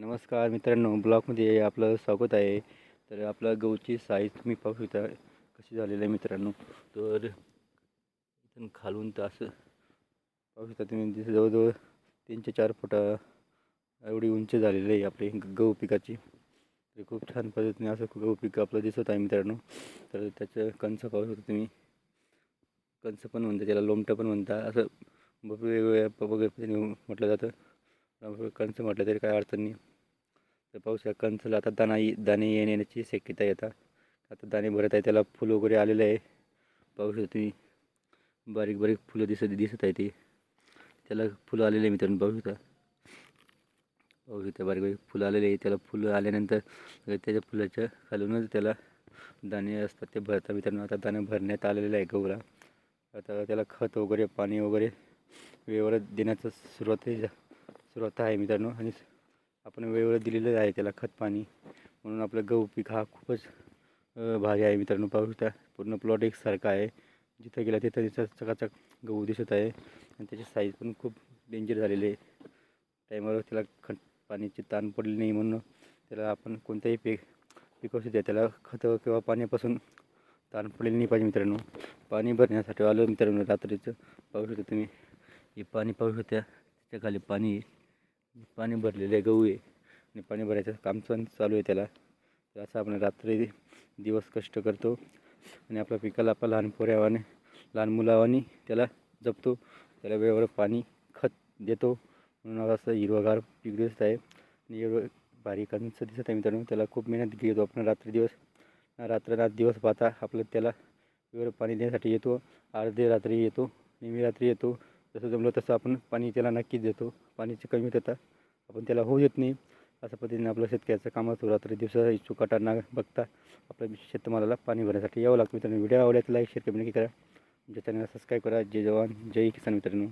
नमस्कार मित्रांनो ब्लॉगमध्ये आपलं स्वागत आहे. तर आपला गहूची साईज तुम्ही पाहू शकता कशी झालेली आहे मित्रांनो. तर इथून खालून तर असं पाहू शकता तुम्ही दिस- जवळजवळ तीन ते चार फुटा एवढी उंच झालेली आहे आपली गहू पिकाची. तर खूप छान पद्धतीने असं गहू पीक आपलं दिसत आहे मित्रांनो. तर त्याचं कंच पाहू शकता तुम्ही. कंच पण म्हणतात त्याला लोमटं पण म्हणता असं भरपूर वेगवेगळ्या प- पद्धतीने म्हटलं जातं. त्यामुळे कंच म्हटलं तरी काय अडचण नाही. तर पाहू शकता आता दाणा दाणे दाणे येण्याची शक्यता येतात आता. दाणे भरत आहे त्याला फुलं वगैरे आलेलं आहे. पाहू शकता तुम्ही बारीक बारीक फुलं दिसत दिसत आहे ते. त्याला फुलं आलेले आहे मित्रांनो पाहू शकता. पाहू शकता बारीक बारीक फुलं आलेले आहे. त्याला फुलं आल्यानंतर त्याच्या फुलाच्या खालूनच त्याला दाणे असतात ते भरतात मित्रांनो. आता दाणे भरण्यात आलेलं आहे गौरा. आता त्याला खत वगैरे पाणी वगैरे वेळेवर देण्याचं सुरुवात सुरुवात आहे मित्रांनो. आणि आपण वेळेवर दिलेलं आहे त्याला खत पाणी. म्हणून आपलं गहू पीक हा खूपच भारी आहे मित्रांनो. पाहू शकता पूर्ण प्लॉट एकसारखा आहे. जिथं गेला तिथं तिथं चकाचक गहू दिसत आहे. आणि त्याची साईज पण खूप डेंजर झालेली आहे. टायमावर त्याला खत पाण्याची ताण पडली नाही म्हणून त्याला आपण कोणत्याही पीक पिकवू शकतो त्याला खतं किंवा पाण्यापासून ताण पडलेली नाही पाहिजे मित्रांनो. पाणी भरण्यासाठी आलं मित्रांनो रात्रीचं. पाहू शकता तुम्ही हे पाणी पाहू शकता त्याच्याखाली पाणी पाणी भरलेलं आहे गहू आहे. आणि पाणी भरायचं काम पण चालू आहे त्याला. तर असं आपण रात्री दिवस कष्ट करतो आणि आपल्या पिकाला आपण लहान पोऱ्यावाने लहान मुलावानी त्याला जपतो. त्याला वेळेवर पाणी खत देतो. म्हणून असं हिरवगार पीक दिसत आहे. आणि एवढं भारी दिसत आहे मित्रांनो. त्याला खूप मेहनत घेतो आपण रात्री दिवस. रात्र रात दिवस पाहता आपलं त्याला वेळेवर पाणी देण्यासाठी येतो. अर्धे रात्री येतो. नेहमी रात्री येतो. जसं जमलं तसं आपण पाणी त्याला नक्कीच देतो. पाणीची कमी देता आपण त्याला होऊ देत नाही. अशा पद्धतीने आपलं शेतकऱ्याचं काम असतो रात्री दिवसा इच्छुक न बघता आपल्या शेतमालाला पाणी भरण्यासाठी यावं लागतं. मित्रांनो व्हिडिओ आवडला लाईक शेअर कमेंट करा. आमच्या चॅनलला सबस्क्राईब करा. जय जवान. जय किसान मित्रांनो.